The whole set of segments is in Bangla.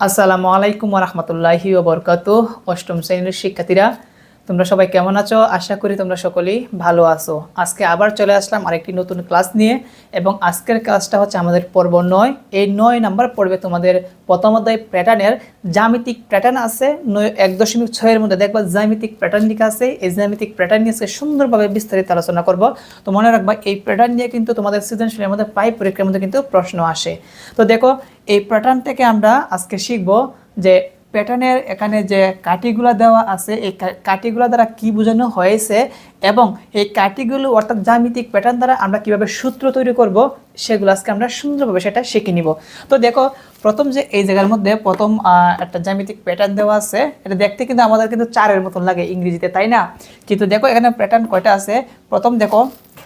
আসসালামু আলাইকুম রহমতুল্লাহি ওবরকাত অষ্টম শ্রেণির শিক্ষার্থীরা তোমরা সবাই কেমন আছো? আশা করি তোমরা সকলেই ভালো আছো। আজকে আবার চলে আসলাম আরেকটি নতুন ক্লাস নিয়ে এবং আজকের ক্লাসটা হচ্ছে আমাদের পর্ব নয়। এই নয় নাম্বার পর্বে তোমাদের প্রথম অধ্যায় প্যাটার্নের জ্যামিতিক প্যাটার্ন আছে। নয় এক দশমিক ছয়ের মধ্যে দেখবা জ্যামিতিক প্যাটার্ন লিখা আছে। এই জ্যামিতিক প্যাটার্ন নিয়ে সুন্দরভাবে বিস্তারিত আলোচনা করব। তো মনে রাখবা, এই প্যাটার্ন নিয়ে কিন্তু তোমাদের সৃজনশীলের মধ্যে প্রায় পরীক্ষার মধ্যে কিন্তু প্রশ্ন আসে। তো দেখো, এই প্যাটার্ন থেকে আমরা আজকে শিখব যে প্যাটার্নের এখানে যে কাটিগুলো দেওয়া আছে, এই কাটিগুলো দ্বারা কি বোঝানো হয়েছে এবং এই কাটিগুলো অর্থাৎ জ্যামিতিক প্যাটার্ন দ্বারা আমরা কীভাবে সূত্র তৈরি করব, সেগুলো আজকে আমরা সুন্দরভাবে সেটা শিখে নিব। তো দেখো, প্রথম যে এই জায়গার মধ্যে প্রথম একটা জ্যামিতিক প্যাটার্ন দেওয়া আছে, এটা দেখতে কিন্তু আমাদের কিন্তু চারের মতন লাগে ইংরেজিতে, তাই না? কিন্তু দেখো, এখানে প্যাটার্ন কয়টা আছে? প্রথম দেখো,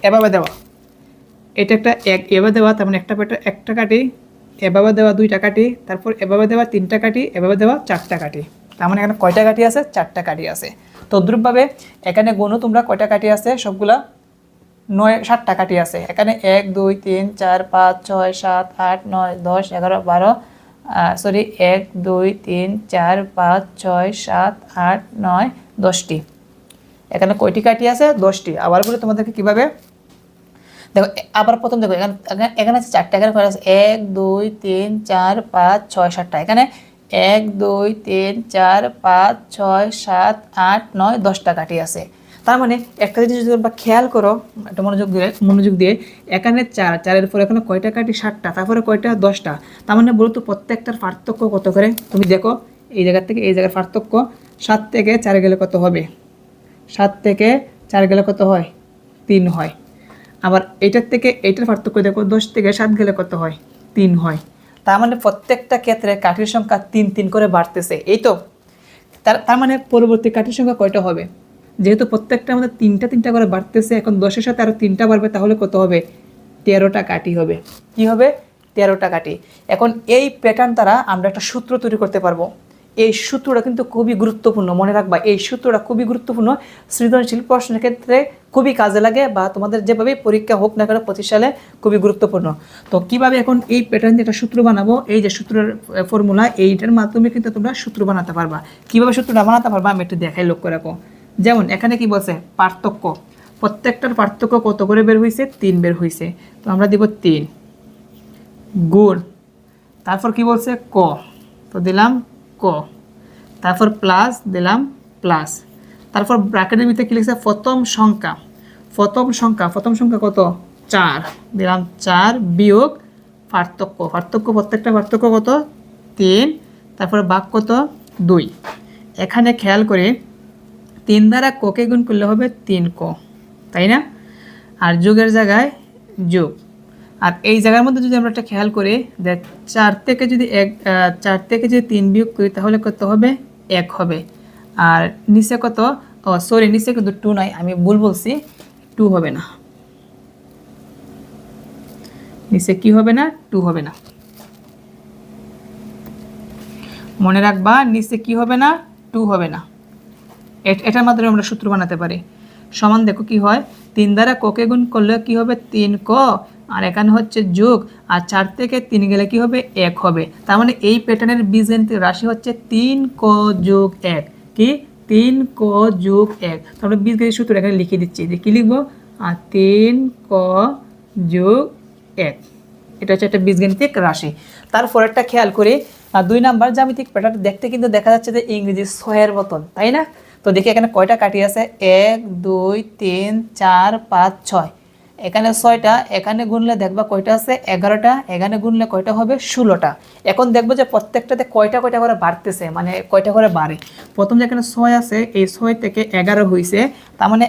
এভাবে দেওয়া। এটা একটা এক, এভাবে দেওয়া তার মানে একটা প্যাটার্ন, একটা কাটি এভাবে দেওয়া দুইটা কাটি তারপর এভাবে দেওয়া তিনটা কাটি এভাবে দেওয়া চারটা কাটি তার মানে এখানে কয়টা কাটি আছে? চারটা কাটি আছে। তদ্রুপভাবে এখানে গণু তোমরা কয়টা কাটি আছে? সবগুলা নয়, সাতটা কাটি আছে। এখানে এক, দুই, তিন, চার, পাঁচ, ছয়, সাত, আট, নয়, দশ, এগারো, বারো সরি এক, দুই, তিন, চার, পাঁচ, ছয়, সাত, আট, নয়, দশটি। এখানে কয়টি কাটি আছে? দশটি। আবার বলে তোমাদেরকে কীভাবে দেখো আবার প্রথম দেখো, এখানে, এখানে- আছে চারটা, এখানে কয়টা আছে এক, দুই, তিন, চার, পাঁচ, ছয়, সাতটা। এখানে এক, দুই, তিন, চার, পাঁচ, ছয়, সাত, আট, নয়, দশটা কাটি আছে। তার মানে একটা জিনিস যদি তোমরা খেয়াল করো, একটা মনোযোগ দিয়ে মনোযোগ দিয়ে, এখানে চার, চারের পরে এখানে কয়টা কাটি সাতটা, তারপরে কয়টা? দশটা। তার মানে বলতো প্রত্যেকটার পার্থক্য কত করে? তুমি দেখো, এই জায়গা থেকে এই জায়গার পার্থক্য, সাত থেকে চার গেলে কত হবে? সাত থেকে চার গেলে কত হয়? তিন হয়। আবার এটার থেকে এটার পার্থক্য দেখো, দশ থেকে সাত গেলে কত হয়? তিন হয়। তার মানে প্রত্যেকটা ক্ষেত্রে কাঠির সংখ্যা তিন তিন করে বাড়তেছে। এই তো, তার মানে পরবর্তী কাঠির সংখ্যা কয়টা হবে? যেহেতু প্রত্যেকটা আমাদের তিনটা তিনটা করে বাড়তেছে, এখন দশের সাথে আরও তিনটা বাড়বে, তাহলে কত হবে? তেরোটা কাঠি হবে। কি হবে? তেরোটা কাঠি। এখন এই প্যাটার্ন দ্বারা আমরা একটা সূত্র তৈরি করতে পারব। এই সূত্রটা কিন্তু খুবই গুরুত্বপূর্ণ, মনে রাখবা, এই সূত্রটা খুবই গুরুত্বপূর্ণ। সৃজনশীল প্রশ্নের ক্ষেত্রে খুবই কাজে লাগে বা তোমাদের যেভাবে পরীক্ষা হোক না কেন পঁচিশ সালে খুবই গুরুত্বপূর্ণ। তো কীভাবে এখন এই প্যাটার্ন একটা সূত্র বানাবো, এই যে সূত্রের ফর্মুলা এইটার মাধ্যমে কিন্তু তোমরা সূত্র বানাতে পারবা। কীভাবে সূত্রটা বানাতে পারবা আমি একটু দেখাই, লক্ষ্য রাখো। যেমন এখানে কি বলছে? পার্থক্য। প্রত্যেকটার পার্থক্য কত করে বের হয়েছে তিন বের হয়েছে তো আমরা দিব তিন। গুণ। তারপর কি বলছে? ক। তো দিলাম ক। তারপর প্লাস দিলাম প্লাস তারপর ব্র্যাকেটের ভিতরে কি লিখছে? প্রথম সংখ্যা। প্রথম সংখ্যা। প্রথম সংখ্যা কত? চার। দিলাম চার বিয়োগ পার্থক্য। পার্থক্য প্রত্যেকটা পার্থক্য কত? তিন। তারপর বাক কত? দুই। এখানে খেয়াল করে তিন দ্বারা ককে গুণ করলে হবে তিন ক। তাই না? আর যোগের জায়গায় যোগ। আর এই জায়গার মধ্যে যদি আমরা একটা খেয়াল করি দেখ চার থেকে যদি এক চার থেকে যদি তিন বিয়োগ করি, তাহলে কত হবে? এক হবে। আর নিচে কত? ও সরি নিচে কিন্তু টু নয়, আমি ভুল বলছি টু হবে না। নিচে কি হবে না? টু হবে না। মনে রাখবা, নিচে কি হবে না? টু হবে না। এট- এটার মাধ্যমে আমরা সূত্র বানাতে পারি। সমান দেখো কি হয়? তিন দ্বারা ককে গুণ করলে কি হবে? তিন ক। আর এখানে হচ্ছে যোগ আর চার থেকে তিন গেলে কি হবে? এক হবে। তার মানে এই প্যাটার্নের বীজগণিতের রাশি হচ্ছে তিন ক যোগ এক। কি? তিন ক যোগ এক। তারপরে বীজগণিত সূত্র এখানে লিখে দিচ্ছি। যে কি লিখব? আর তিন ক যোগ এক। এটা হচ্ছে একটা বীজগণিতিক রাশি। তারপর একটা খেয়াল করি আহ, দুই নাম্বার জ্যামিতিক প্যাটার্ন দেখতে কিন্তু দেখা যাচ্ছে যে ইংরেজি ছয়ের মতন তাই না? তো দেখি এখানে কয়টা কাটি আছে? এক দুই তিন চার পাঁচ ছয়। এখানে ছয়টা, এখানে গুনলে দেখবা কয়টা আছে? এগারোটা, এখানে গুনলে কয়টা হবে? ষোলোটা। এখন দেখব যে প্রত্যেকটাতে কয়টা কয়টা করে বাড়তেছে মানে কয়টা করে বাড়ে। প্রথম যেখানে ছয় আছে, এই ছয় থেকে এগারো হয়েছে তার মানে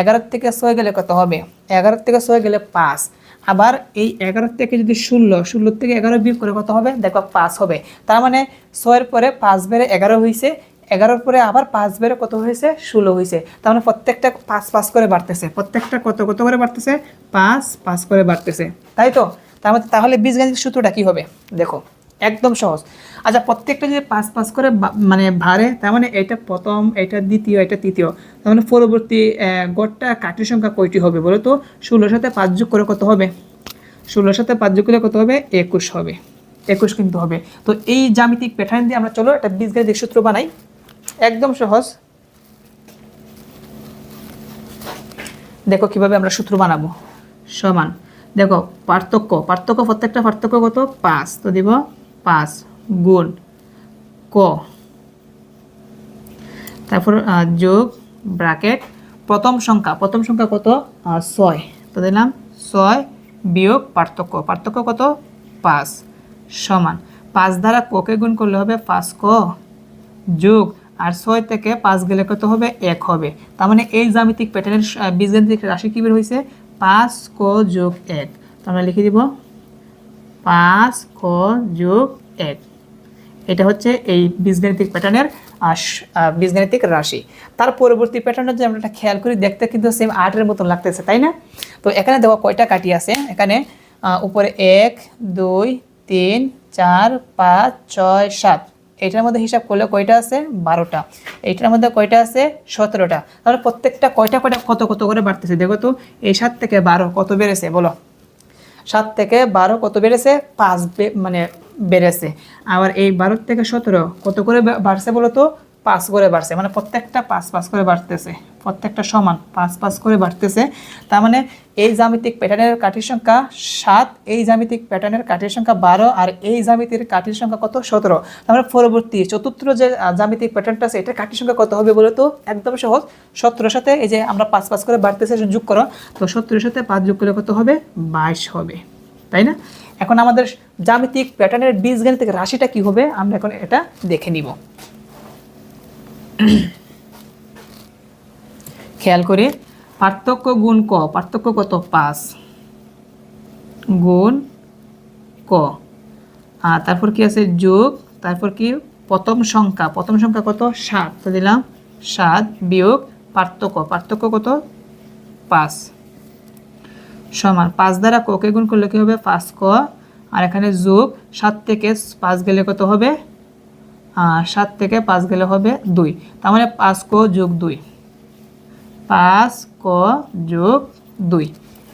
এগারো থেকে ছয় গেলে কত হবে? এগারো থেকে ছয় গেলে পাঁচ। আবার এই এগারো থেকে যদি ষোলো ষোলো থেকে এগারো বিয়োগ করে কত হবে? দেখো পাঁচ হবে। তার মানে ছয়ের পরে পাঁচ বেড়ে এগারো হয়েছে এগারোর পরে আবার পাঁচ বেড়ে কত হয়েছে? ষোলো হয়েছে। তার মানে প্রত্যেকটা পাঁচ পাঁচ করে বাড়তেছে। প্রত্যেকটা কত কত করে বাড়তেছে? পাঁচ পাঁচ করে বাড়তেছে। তাই তো? তার মধ্যে তাহলে বীজগণিত সূত্রটা কী হবে? দেখো, একদম সহজ। আচ্ছা প্রত্যেকটা যদি পাঁচ পাঁচ করে মানে ভারে তার মানে এটা প্রথম, এটা দ্বিতীয়, এটা তৃতীয়। তার মানে পরবর্তী গড়টা কাঠির সংখ্যা কয়টি হবে বলো তো? ষোলোর সাথে পাঁচ যোগ করে কত হবে? ষোলোর সাথে পাঁচ যোগ করে কত হবে? একুশ হবে। একুশ কিন্তু হবে। তো এই জ্যামিতিক প্যাটার্ন দিয়ে আমরা চলো একটা বীজগাণিতিক সূত্র বানাই। একদম সহজ। দেখো কীভাবে আমরা সূত্র বানাবো। সমান। দেখো, পার্থক্য। পার্থক্য প্রত্যেকটা পার্থক্য কত? পাঁচ। তো দিব পাঁচ গুণ ক। তারপর যোগ, ব্র্যাকেট। প্রথম সংখ্যা। প্রথম সংখ্যা কত? ছয়। তো দিলাম ছয় বিয়োগ পার্থক্য। পার্থক্য কত? পাঁচ। সমান। পাঁচ দ্বারা ককে গুণ করলে হবে? পাঁচ ক। যোগ আর ছয় থেকে পাঁচ গেলে কত হবে? এক হবে। তার মানে এই জ্যামিতিক প্যাটার্নের বীজগাণিতিক রাশি কি বের হয়েছে? পাঁচ ক যোগ এক। তো আমরা লিখে দিব পাঁচ ক যোগ এক। এটা হচ্ছে এই বীজগাণিতিক প্যাটার্নের বীজগাণিতিক রাশি। তার পরবর্তী প্যাটার্নটা যদি আমরা একটা খেয়াল করি, দেখতে কিন্তু সেম আটের মতন লাগতেছে, তাই না? তো এখানে দেখো কয়টা কাটি আছে? এখানে উপরে এক, দুই, তিন, চার, পাঁচ, ছয়, সাত। এটার মধ্যে হিসাব করলে কয়টা আছে? বারোটা। এইটার মধ্যে কয়টা আছে? সতেরোটা। তাহলে প্রত্যেকটা কয়টা কয়টা কত কত করে বাড়তেছে? দেখো তো, এই সাত থেকে বারো কত বেড়েছে? বলো। সাত থেকে বারো কত বেড়েছে? পাঁচ মানে বেড়েছে। আবার এই বারো থেকে সতেরো কত করে বাড়ছে বলো তো? পাঁচ করে বাড়ছে মানে প্রত্যেকটা পাঁচ পাঁচ করে বাড়তেছে প্রত্যেকটা সমান পাঁচ পাঁচ করে বাড়তেছে। তার মানে এই জ্যামিতিক প্যাটার্নের কাঠির সংখ্যা সাত এই জ্যামিতিক প্যাটার্নের কাঠির সংখ্যা বারো আর এই জ্যামিতির কাঠির সংখ্যা কত? সতেরো। তারপরে পরবর্তী চতুর্থ যে আহ, জ্যামিতিক প্যাটার্নটা আছে এটা কাঠির সংখ্যা কত হবে বলো তো? একদম সহজ। সতেরোর সাথে এই যে আমরা পাঁচ পাঁচ করে বাড়তেছে যোগ করো। তো সত্তরের সাথে পাঁচ যোগ করলে কত হবে? বাইশ হবে। তাই না? এখন আমাদের জ্যামিতিক প্যাটার্নের বীজগাণিতিক রাশিটা কি হবে? আমরা এখন এটা দেখে নিব। খেয়াল করি, পার্থক্য গুণ ক, পার্থক্য কত? পাঁচ। গুণ ক। আর তারপর কি আছে? যোগ, তারপর কি? প্রথম সংখ্যা প্রথম সংখ্যা কত? সাত, তো দিলাম সাত বিয়োগ পার্থক্য পার্থক্য কত? পাঁচ। সমান, পাঁচ দ্বারা ককে গুণ করলে কি হবে? পাঁচ ক। আর এখানে যোগ, সাত থেকে পাঁচ গেলে কত হবে? সাত থেকে পাঁচ গেলে হবে দুই। তার মানে পাঁচ ক যোগ দুই। পাঁচ ক যোগ দুই।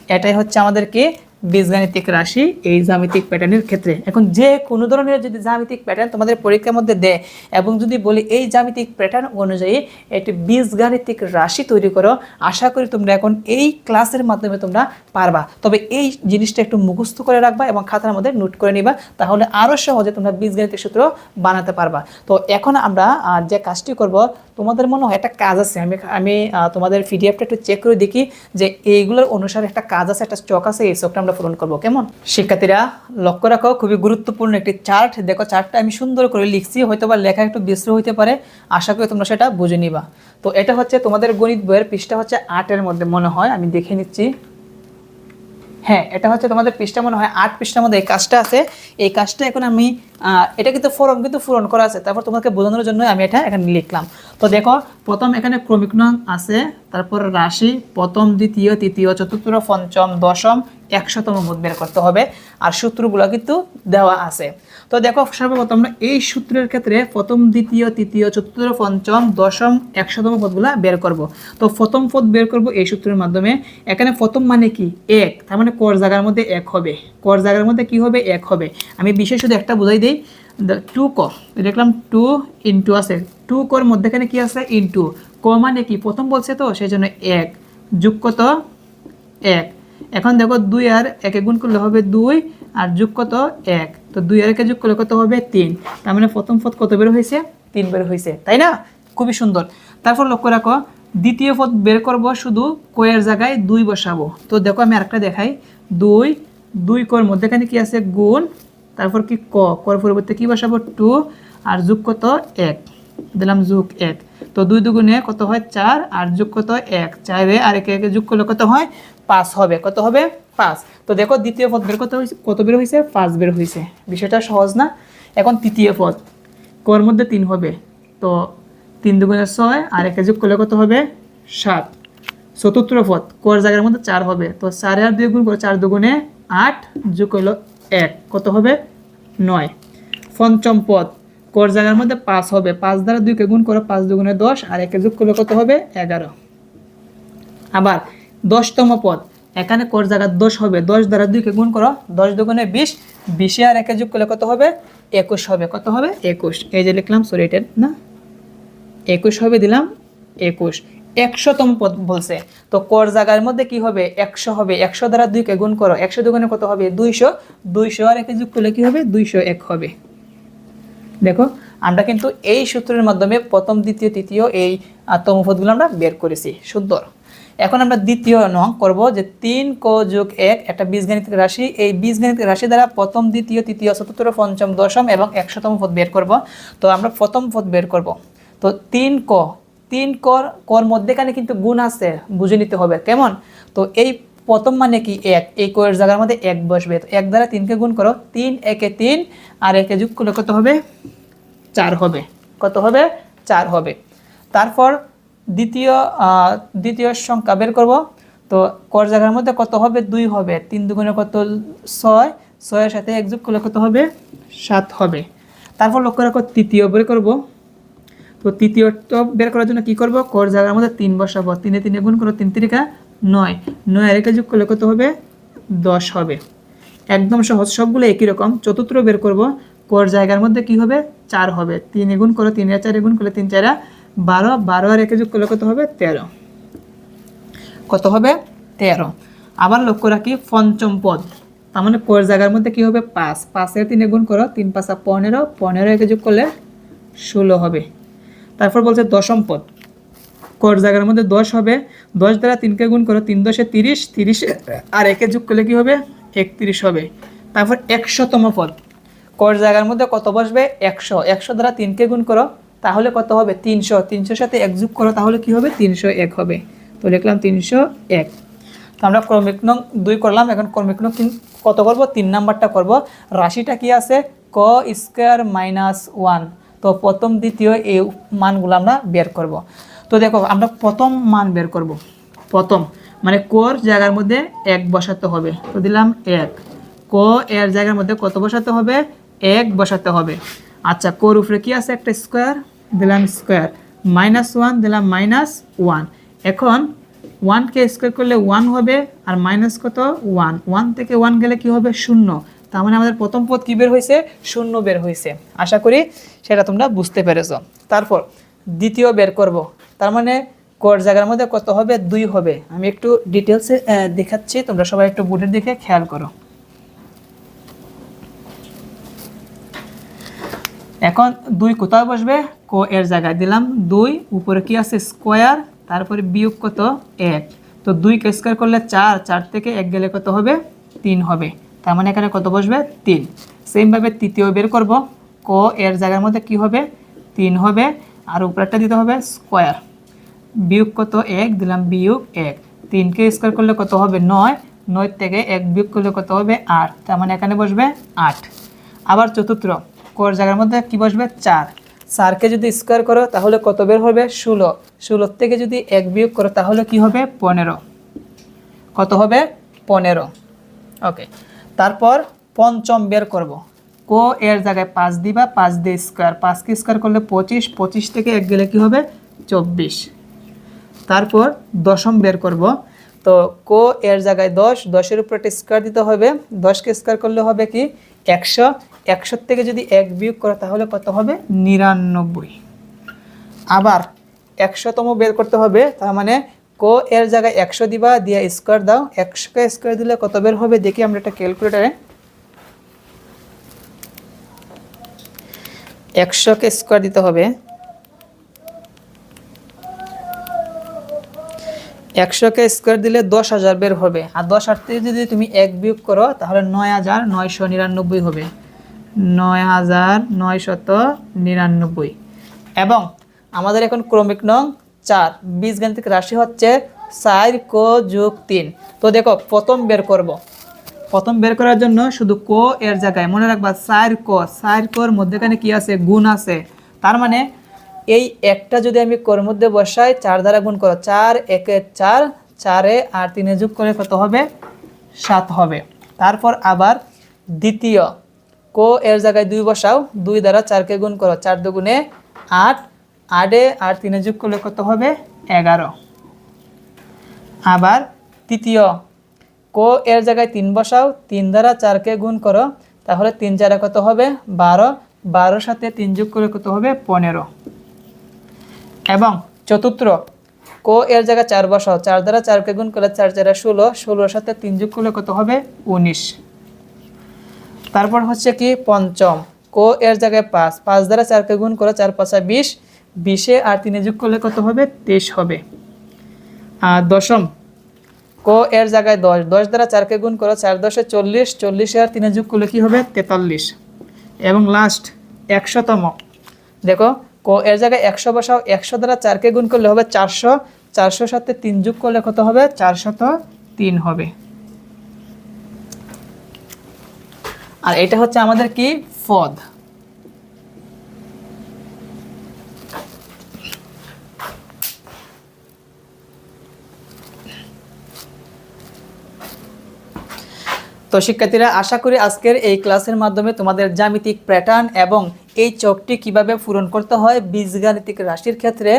এটাই হচ্ছে আমাদেরকে বীজগাণিতিক রাশি এই জ্যামিতিক প্যাটার্নের ক্ষেত্রে। এখন যে কোনো ধরনের যদি জ্যামিতিক প্যাটার্ন তোমাদের পরীক্ষার মধ্যে দেয় এবং যদি বলি এই জ্যামিতিক প্যাটার্ন অনুযায়ী একটি বীজগাণিতিক রাশি তৈরি করো, আশা করি তোমরা এখন এই ক্লাসের মাধ্যমে তোমরা পারবা। তবে এই জিনিসটা একটু মুখস্থ করে রাখবা এবং খাতার মধ্যে নোট করে নিবা, তাহলে আরও সহজে তোমরা বীজগাণিতিক সূত্র বানাতে পারবা। তো এখন আমরা যে কাজটি করব, তোমাদের মনে হয় একটা কাজ আছে, আমি আমি তোমাদের পিডিএফটা একটু চেক করে দেখি যে এইগুলোর অনুসারে একটা কাজ আছে, একটা চক আছে, এই চকটা আমরা পূরণ করব। কেমন? শিক্ষার্থীরা, লক্ষ্য রাখো, খুবই গুরুত্বপূর্ণ একটি চার্ট। দেখো, চার্টটা আমি সুন্দর করে লিখছি হয়তো বা লেখা একটু বিশ্রী হইতে পারে। আশা করি তোমরা সেটা বুঝে নিবা। তো এটা হচ্ছে তোমাদের গণিত বইয়ের পৃষ্ঠা হচ্ছে আটের মধ্যে মনে হয়, আমি দেখে নিচ্ছি। হ্যাঁ এটা হচ্ছে তোমাদের পৃষ্ঠা মনে হয় আট পৃষ্ঠার মধ্যে এই কাজটা আছে। এই কাজটা এখন আমি এটা কিন্তু ফর্ম কিন্তু পূরণ করা আছে। তারপর তোমাকে বোঝানোর জন্য আমি এটা এখানে লিখলাম। তো দেখো, প্রথম এখানে ক্রমিক আছে, তারপর রাশি, প্রথম, দ্বিতীয়, তৃতীয়, চতুর্থ, পঞ্চম, দশম, একশোতম বোধ বের করতে হবে। আর সূত্রগুলো কিন্তু দেওয়া আছে। তো দেখো সর্বপ্রথম আমরা এই সূত্রের ক্ষেত্রে প্রথম, দ্বিতীয়, তৃতীয়, চতুর্থ, পঞ্চম, দশম, একশতম পদগুলা বের করব। তো প্রথম পদ বের করব এই সূত্রের মাধ্যমে। এখানে প্রথম মানে কি? এক। তার মানে কর জায়গার মধ্যে এক হবে। কর জায়গার মধ্যে কি হবে? এক হবে। আমি বিশেষ শুধু একটা বোঝাই দিই। টু ক। দেখলাম টু ইন্টু আছে। টু কর মধ্যেখানে কি আছে? ইন্টু ক মানে কি? প্রথম বলছে তো, সেই জন্য এক। যোগ কত? এক। এখন দেখো দুই আর একে গুণ করলে হবে দুই, আর যোগ কত এক। তো দুই আর একে যোগ করলে কত হবে তিন। তার মানে প্রথম পদ কত বের হয়েছে? তিন বের হয়েছে, তাই না? খুবই সুন্দর। তারপর লক্ষ্য রাখো, দ্বিতীয় পদ বের করব শুধু কয়ের জায়গায় দুই বসাবো। তো দেখো আমি আরেকটা দেখাই, দুই দুই কর মধ্যেখানে কি আছে? গুণ। তারপর কি ক? কর পরিবর্তে কি বসাবো? টু, আর যোগ কত? এক। দিলাম যোগ এক। তো দুই দুগুণে কত হয়? চার, আর যোগ কত হয়? এক। চারে আর একে একে যোগ করলে কত হয়? পাঁচ হবে। কত হবে? পাঁচ। তো দেখো দ্বিতীয় পদ বের কত হয়েছে কত বের হয়েছে পাঁচ বের হয়েছে বিষয়টা সহজ না? এখন তৃতীয় পদ। কর মধ্যে তিন হবে। তো তিন দুগুণে ছয়, আর একে যোগ করলে কত হবে? সাত। চতুর্থ পদ। কর জায়গার মধ্যে চার হবে। তো চারে আর দুই গুণ করে চার দুগুণে আট, যোগ করল এক। কত হবে? নয়। পঞ্চম পদ। কর জায়গার মধ্যে পাঁচ হবে। পাঁচ দ্বারা দুইকে গুণ করে, পাঁচ দুগুণে দশ, আর একে যোগ করলে কত হবে? এগারো। আবার দশতম পদ, এখানে কর জায়গা দশ হবে। দশ দ্বারা দুইকে গুণ করো, দশ দুগুণে বিশ, বিশে আর একে যোগ করলে কত হবে? একুশ হবে। কত হবে? একুশ। এই যে লিখলাম সরি এটা না? একুশ হবে, দিলাম একুশ। একশোতম পদ বলছে। তো কর জায়গার মধ্যে কি হবে? একশো হবে। একশো দ্বারা দুইকে গুণ করো। একশো দুগুণে কত হবে? দুইশো। দুইশো আর একে যোগ করলে কি হবে? দুইশো এক হবে। দেখো, আমরা কিন্তু এই সূত্রের মাধ্যমে প্রথম, দ্বিতীয়, তৃতীয় এই তমপদগুলো আমরা বের করেছি। সুন্দর। এখন আমরা দ্বিতীয় নং করব যে তিন ক যোগ এক, একটা বীজগণিতিক রাশি। এই বীজগণিতিক রাশি দ্বারা প্রথম, দ্বিতীয়, তৃতীয়, চতুর্থ, পঞ্চম, দশম এবং একশোতম পদ বের করব। তো আমরা প্রথম পদ বের করব। তো তিন ক, তিন কর কর মধ্যেখানে কিন্তু গুণ আছে, বুঝে নিতে হবে। কেমন? তো এই প্রথম মানে কি এক? এই কয়ের জায়গার মধ্যে এক বসবে। তো এক দ্বারা তিনকে গুণ করো, তিন, একে তিন, আর একে যুগ করলে কত হবে? চার হবে। কত হবে? চার হবে। তারপর দ্বিতীয় দ্বিতীয় সংখ্যা বের করব। তো কর জায়গার মধ্যে কত হবে? দুই হবে। তিন দুগুণে কত? ছয়। ছয়ের সাথে এক যোগ করলে কত হবে? সাত হবে। তারপর লক্ষ্য রাখো, তৃতীয় বের করব। তো তৃতীয়টা বের করার জন্য কি করব? কর জায়গার মধ্যে তিন বসাবো। তিনে তিনে গুণ করো, তিন তিরিকা। নয়। নয় আর যোগ করলে কত হবে? দশ হবে। একদম সহজ, সবগুলো একই রকম। চতুর্থ বের করব, কর জায়গার মধ্যে কি হবে? চার হবে। তিন গুণ করো, তিন চার গুণ করলে তিন চারা বারো। বারো আর একে যোগ করলে কত হবে? তেরো। কত হবে? তেরো। আবার লক্ষ্য রাখি, পঞ্চম পদ। তার মানে কর জায়গার মধ্যে কি হবে? পাঁচ। পাঁচের তিনে গুণ করো, তিন পাঁচা পনেরো। পনেরো একে যোগ করলে ষোলো হবে। তারপর বলছে দশম পদ। কর জায়গার মধ্যে দশ হবে। দশ দ্বারা তিনকে গুণ করো, তিন দশে তিরিশ তিরিশ আর একে যোগ করলে কী হবে? একত্রিশ হবে। তারপর একশোতম পদ। কর জায়গার মধ্যে কত বসবে? একশো। একশো দ্বারা তিনকে গুণ করো, তাহলে কত হবে? তিনশো। তিনশোর সাথে এক যোগ করো, তাহলে কি হবে? তিনশো এক হবে। তো লিখলাম তিনশো এক। তো আমরা ক্রমিক নং দুই করলাম, এখন ক্রমিক নং কত করব? তিন নাম্বারটা করব। রাশিটা কি আছে? ক স্কোয়ার মাইনাস ওয়ান। তো প্রথম, দ্বিতীয় এই মানগুলো আমরা বের করব। তো দেখো, আমরা প্রথম মান বের করব। প্রথম মানে কোর জায়গার মধ্যে এক বসাতে হবে। তো দিলাম এক। ক এর জায়গার মধ্যে কত বসাতে হবে? এক বসাতে হবে। আচ্ছা কোর উপরে কি আছে? একটা স্কোয়ার দিলাম স্কোয়ার মাইনাস ওয়ান দিলাম মাইনাস ওয়ান এখন ওয়ানকে স্কোয়ার করলে ওয়ান হবে, আর মাইনাস কত? ওয়ান ওয়ান থেকে ওয়ান গেলে কি হবে? শূন্য। তার মানে আমাদের প্রথম পদ কী বের হয়েছে? শূন্য বের হয়েছে। আশা করি সেটা তোমরা বুঝতে পেরেছ। তারপর দ্বিতীয় বের করব। তার মানে কর জায়গার মধ্যে কত হবে? দুই হবে। আমি একটু ডিটেলসে দেখাচ্ছি। তোমরা সবাই একটু বোর্ডের দিকে খেয়াল করো। এখন দুই কোথায় বসবে? কো এর জায়গায় দিলাম দুই। উপরে কি আছে? স্কোয়ার। তারপরে বিয়োগ কত? এক। তো দুই কে স্কোয়ার করলে চার। চার থেকে এক গেলে কত হবে? তিন হবে। তার মানে এখানে কত বসবে? তিন। সেমভাবে তৃতীয় বের করব। কো এর জায়গার মধ্যে কি হবে? তিন হবে। আর উপরেরটা দিতে হবে স্কোয়ার। বিয়োগ কত এক? দিলাম বিয়োগ এক। তিনকে স্কোয়ার করলে কত হবে নয়? নয় থেকে এক বিয়োগ করলে কত হবে আট? তার মানে এখানে বসবে আট। আবার চতুর্থ কোর জায়গার মধ্যে কি বসবে? চার। চারকে যদি স্কোয়ার করো, তাহলে কত বের হবে? ষোলো। ষোলোর থেকে যদি এক বিয়োগ করো, তাহলে কি হবে? পনেরো। কত হবে? পনেরো। ওকে। তারপর পঞ্চম বের করব। কো এর জায়গায় পাঁচ দিবা? পাঁচ দিয়ে স্কোয়ার পাঁচকে স্কোয়ার করলে পঁচিশ। পঁচিশ থেকে এক গেলে কি হবে? চব্বিশ। তারপর দশম বের করব। তো কো এর জায়গায় দশ, দশের উপর একটা স্কোয়ার দিতে হবে। দশকে স্কোয়ার করলে হবে কি? একশো। একশোর থেকে যদি এক বিয়োগ করো, তাহলে কত হবে? নিরানব্বই। আবার একশোতম বের করতে হবে, তার মানে কো এর জায়গায় একশো দিবা, দিয়ে স্কোয়ার দাও। একশোকে স্কোয়ার দিলে কত বের হবে? দেখি আমরা একটা ক্যালকুলেটারে একশোকে স্কোয়ার দিতে হবে। একশোকে স্কোয়ার দিলে দশ হাজার বের হবে। আর দশ হাজার থেকে যদি তুমি এক বিয়োগ করো, তাহলে নয় হাজার নয়শো নিরানব্বই হবে। নয় হাজার নয়শত নিরানব্বই। এবং আমাদের এখন ক্রমিক নং চার, বীজগাণিতিক রাশি হচ্ছে চার ক যোগ তিন। তো দেখো, প্রথম বের করব। প্রথম বের করার জন্য শুধু ক এর জায়গায় মনে রাখবা, চার ক। চার কর মধ্যেখানে কি আছে? গুণ আছে। তার মানে এই একটা যদি আমি কর মধ্যে বসাই, চার দ্বারা গুণ করো, চার, একে চার, চারে আর তিনে যোগ করে কত হবে? সাত হবে। তারপর আবার দ্বিতীয়, কো এর জায়গায় দুই বসাও, দুই দ্বারা চারকে গুণ করো, চার দুগুণে আট, আটে আর তিনে যোগ করলে কত হবে? এগারো। আবার তৃতীয়, কো এর জায়গায় তিন বসাও, তিন দ্বারা চারকে গুণ করো, তাহলে তিন চারে কত হবে? বারো। বারোর সাথে তিন যোগ করে কত হবে? পনেরো। এবং চতুর্থ, কো এর জায়গায় চার বসাও চার দ্বারা চারকে গুণ করলে চার, চারে ষোলো, ষোলোর সাথে তিন যোগ করলে কত হবে? উনিশ। তারপর হচ্ছে কি পঞ্চম, কো এর জায়গায় পাঁচ পাঁচ দ্বারা চারকে গুণ করে চার, পাঁচা বিশ, বিশে আর তিনে যোগ করলে কত হবে? তেইশ হবে। আর দশম, কো এর জায়গায় দশ দশ দ্বারা চারকে গুণ করো চার দশে চল্লিশ, চল্লিশে আর তিনে যোগ করলে কী হবে? তেতাল্লিশ। এবং লাস্ট একশোতম, দেখো এর জায়গায় একশো বসাও একশো দ্বারা চারকে গুণ করলে হবে চারশো। চারশোর সাথে তিন যুগ করলে কত হবে? চারশত তিন হবে। আর এটা হচ্ছে আমাদের কি? ফদ। তো শিক্ষার্থীরা, আশা করি আজকের এই ক্লাসের মাধ্যমে তোমাদের জ্যামিতিক প্যাটার্ন এবং এই চকটি কীভাবে পূরণ করতে হয় বীজগাণিতিক রাশির ক্ষেত্রে,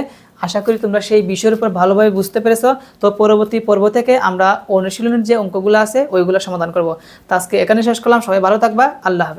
আশা করি তোমরা সেই বিষয়ের উপর ভালোভাবে বুঝতে পেরেছ। তো পরবর্তী পর্ব থেকে আমরা অনুশীলনের যে অঙ্কগুলো আছে, ওইগুলো সমাধান করব। তো আজকে এখানে শেষ করলাম, সবাই ভালো থাকবা, আল্লাহ হাফেজ।